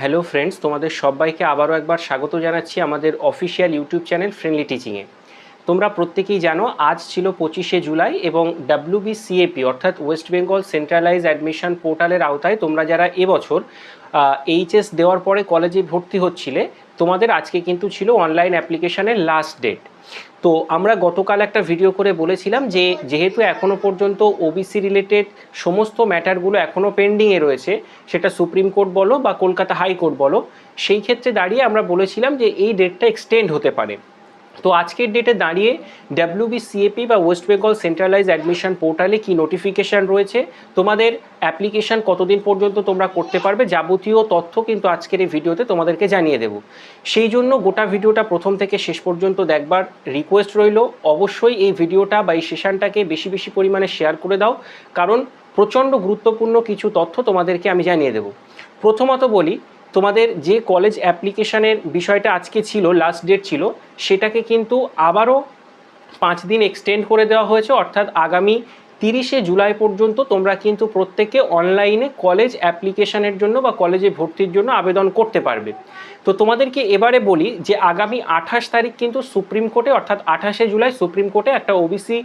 Hello friends, তোমাদের সবাইকে আবারও একবার স্বাগত জানাচ্ছি আমাদের অফিসিয়াল ইউটিউব চ্যানেল ফ্রেন্ডলি টিচিংয়ে তোমরা প্রত্যেকেই জানো, আজ ছিল পঁচিশে জুলাই এবং ডাব্লিউবি সিএপি অর্থাৎ ওয়েস্ট বেঙ্গল সেন্ট্রালাইজ অ্যাডমিশন পোর্টালের আওতায় তোমরা যারা এবছর এইচএস দেওয়ার পরে কলেজে ভর্তি হচ্ছিলে, তোমাদের আজকে কিন্তু ছিল অনলাইন অ্যাপ্লিকেশনের লাস্ট ডেট তো আমরা গতকাল একটা ভিডিও করে বলেছিলাম যে, যেহেতু এখনও পর্যন্ত ওবিসি রিলেটেড সমস্ত ম্যাটারগুলো এখনও পেন্ডিংয়ে রয়েছে, সেটা সুপ্রিম কোর্ট বলো বা কলকাতা হাইকোর্ট বলো, সেই ক্ষেত্রে দাঁড়িয়ে আমরা বলেছিলাম যে, এই ডেটটা এক্সটেন্ড হতে পারে। তো আজকের ডেটে দাঁড়িয়ে ডাব্লিউবি সিএপি বা ওয়েস্ট বেঙ্গল সেন্ট্রালাইজ অ্যাডমিশন পোর্টালে কি নোটিফিকেশান রয়েছে? তোমাদের অ্যাপ্লিকেশান কতদিন পর্যন্ত তোমরা করতে পারবে? যাবতীয় তথ্য কিন্তু আজকের এই ভিডিওতে তোমাদেরকে জানিয়ে দেব। সেই জন্য গোটা ভিডিওটা প্রথম থেকে শেষ পর্যন্ত দেখবার রিকোয়েস্ট রইল। অবশ্যই এই ভিডিওটা বা এই সেশনটাকে বেশি বেশি পরিমাণে শেয়ার করে দাও। কারণ প্রচণ্ড গুরুত্বপূর্ণ কিছু তথ্য তোমাদেরকে আমি জানিয়ে দেব। প্রথমত বলি তোমাদের যে কলেজ অ্যাপ্লিকেশানের বিষয়টা আজকে ছিল লাস্ট ডেট ছিল, সেটাকে কিন্তু আবারও পাঁচ দিন এক্সটেন্ড করে দেওয়া হয়েছে। অর্থাৎ আগামী তিরিশে জুলাই পর্যন্ত তোমরা কিন্তু প্রত্যেকে অনলাইনে কলেজ অ্যাপ্লিকেশনের জন্য বা কলেজে ভর্তির জন্য আবেদন করতে পারবে। তো তোমাদেরকে এবারে বলি যে আগামী আঠাশ তারিখ কিন্তু সুপ্রিম কোর্টে, অর্থাৎ আঠাশে জুলাই সুপ্রিম কোর্টে একটা ওবিসি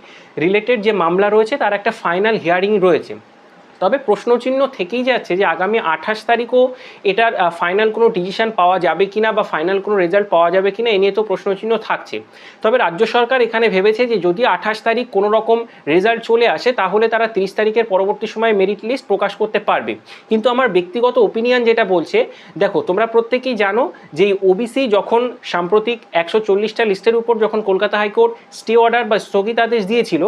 রিলেটেড যে মামলা রয়েছে, তার একটা ফাইনাল হিয়ারিং রয়েছে। তবে প্রশ্নচিহ্ন থেকেই যাচ্ছে যে আগামী আঠাশ তারিখও এটার ফাইনাল কোনো ডিসিশন পাওয়া যাবে কিনা বা ফাইনাল কোনো রেজাল্ট পাওয়া যাবে কিনা এ নিয়ে তো প্রশ্নচিহ্ন থাকছে। তবে রাজ্য সরকার এখানে ভেবেছে যে যদি আঠাশ তারিখ কোনো রকম রেজাল্ট চলে আসে, তাহলে তারা তিরিশ তারিখের পরবর্তী সময় মেরিট লিস্ট প্রকাশ করতে পারবে। কিন্তু আমার ব্যক্তিগত ওপিনিয়ন যেটা বলছে, দেখো, তোমরা প্রত্যেকেই জানো যে ওবিসি যখন সাম্প্রতিক একশো চল্লিশটা লিস্টের উপর যখন কলকাতা হাইকোর্ট স্টে অর্ডার বা স্থগিতাদেশ দিয়েছিল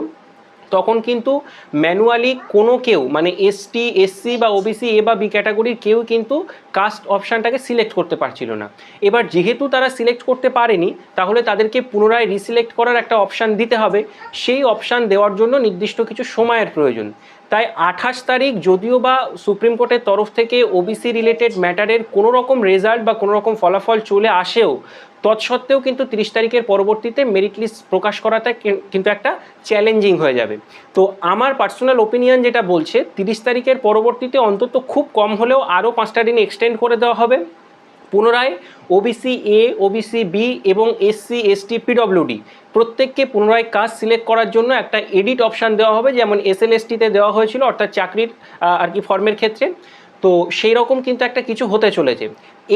তখন কিন্তু ম্যানুয়ালি কোনো কেউ মানে এসটি এসসি বা ওবিসি এ বা বি ক্যাটাগরির কেউ কিন্তু কাস্ট অপশানটাকে সিলেক্ট করতে পারছিল না। এবার যেহেতু তারা সিলেক্ট করতে পারেনি, তাহলে তাদেরকে পুনরায় রিসিলেক্ট করার একটা অপশান দিতে হবে। সেই অপশান দেওয়ার জন্য নির্দিষ্ট কিছু সময়ের প্রয়োজন। তাই আঠাশ তারিখ যদিও বা সুপ্রিম কোর্টের তরফ থেকে ওবিসি রিলেটেড ম্যাটারের কোনো রকম রেজাল্ট বা কোনো রকম ফলাফল চলে আসেও তৎসত্ত্বেও কিন্তু তিরিশ তারিখের পরবর্তীতে মেরিট লিস্ট প্রকাশ করাটা কিন্তু একটা চ্যালেঞ্জিং হয়ে যাবে। তো আমার পার্সোনাল ওপিনিয়ন যেটা বলছে, তিরিশ তারিখের পরবর্তীতে অন্তত খুব কম হলেও আরও পাঁচটা দিন এক্সটেন্ড করে দেওয়া হবে। পুনরায় O B C A O B C B এবং S C S T P W D প্রত্যেককে পুনরায় কাজ সিলেক্ট করার জন্য একটা এডিট অপশান দেওয়া হবে, যেমন এসএলএসটিতে দেওয়া হয়েছিল, অর্থাৎ চাকরির আর কি ফর্মের ক্ষেত্রে। তো সেই রকম কিন্তু একটা কিছু হতে চলেছে।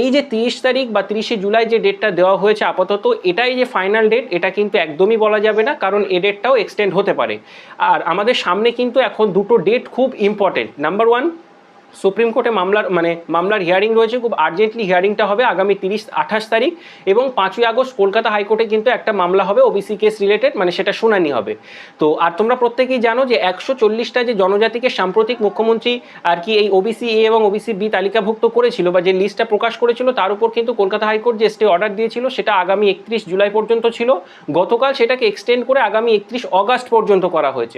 এই যে তিরিশ তারিখ বা তিরিশে জুলাই যে ডেটটা দেওয়া হয়েছে আপাতত, এটাই যে ফাইনাল ডেট এটা কিন্তু একদমই বলা যাবে না, কারণ এ ডেটটাও এক্সটেন্ড হতে পারে। আর আমাদের সামনে কিন্তু এখন দুটো ডেট খুব ইম্পর্টেন্ট নাম্বার ওয়ান সুপ্রিম কোর্টে মামলার মানে মামলার হিয়ারিং রয়েছে, খুব আর্জেন্টলি হিয়ারিংটা হবে আগামী তিরিশ, আঠাশ তারিখ এবং পাঁচই আগস্ট কলকাতা হাইকোর্টে কিন্তু একটা মামলা হবে ওবিসি কেস রিলেটেড মানে সেটা শুনানি হবে। তো আর তোমরা প্রত্যেকেই জানো যে একশো চল্লিশটা যে জনজাতিকে সাম্প্রতিক মুখ্যমন্ত্রী আর কি এই ওবিসি এ এবং ওবিসি বি তালিকাভুক্ত করেছিল বা যে লিস্টটা প্রকাশ করেছিল, তার উপর কিন্তু কলকাতা হাইকোর্ট যে স্টে অর্ডার দিয়েছিল, সেটা আগামী একত্রিশ জুলাই পর্যন্ত ছিল। গতকাল সেটাকে এক্সটেন্ড করে আগামী একত্রিশ অগাস্ট পর্যন্ত করা হয়েছে।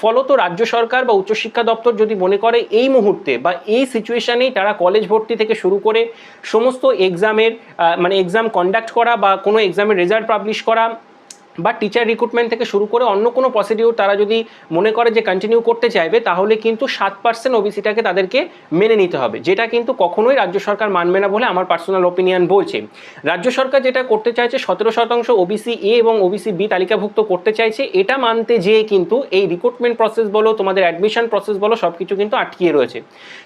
ফলত রাজ্য সরকার বা উচ্চশিক্ষা দপ্তর যদি মনে করে এই মুহূর্তে বা এই সিচুয়েশানেই তারা কলেজ ভর্তি থেকে শুরু করে সমস্ত এক্সামের মানে এক্সাম কন্ডাক্ট করা বা কোনো এক্সামের রেজাল্ট পাবলিশ করা বা টিচার রিক্রুটমেন্ট থেকে শুরু করে অন্য কোনো প্রসিডিউর তারা যদি মনে করে যে কন্টিনিউ করতে চাইবে, তাহলে কিন্তু সাত পার্সেন্ট ওবিসিটাকে তাদেরকে মেনে নিতে হবে। যেটা কিন্তু কখনোই রাজ্য সরকার মানবে না বলে আমার পার্সোনাল ওপিনিয়ন বলছে। রাজ্য সরকার যেটা করতে চাইছে, সতেরো শতাংশ ওবিসি এ এবং ওবিসি বি তালিকাভুক্ত করতে চাইছে। এটা মানতে যেয়ে কিন্তু এই রিক্রুটমেন্ট প্রসেস বলো, তোমাদের অ্যাডমিশন প্রসেস বলো সব কিছু কিন্তু আটকিয়ে রয়েছে।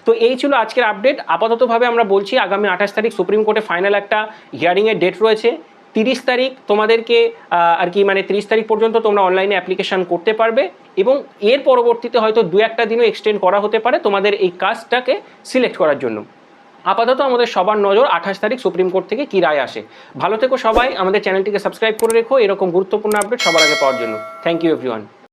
তো এই ছিল আজকের আপডেট আপাততভাবে আমরা বলছি, আগামী আঠাশ তারিখ সুপ্রিম কোর্টে ফাইনাল একটা হিয়ারিংয়ের ডেট রয়েছে। তিরিশ তারিখ তোমাদেরকে আর কি মানে তিরিশ তারিখ পর্যন্ত তোমরা অনলাইনে অ্যাপ্লিকেশান করতে পারবে এবং এর পরবর্তীতে হয়তো দু একটা দিনও এক্সটেন্ড করা হতে পারে তোমাদের এই কাজটাকে সিলেক্ট করার জন্য। আপাতত আমাদের সবার নজর আঠাশ তারিখ সুপ্রিম কোর্ট থেকে কী রায় আসে। ভালো থেকো সবাই, আমাদের চ্যানেলটিকে সাবস্ক্রাইব করে রেখো, এরকম গুরুত্বপূর্ণ আপডেট সবার আগে পাওয়ার জন্য। Thank you everyone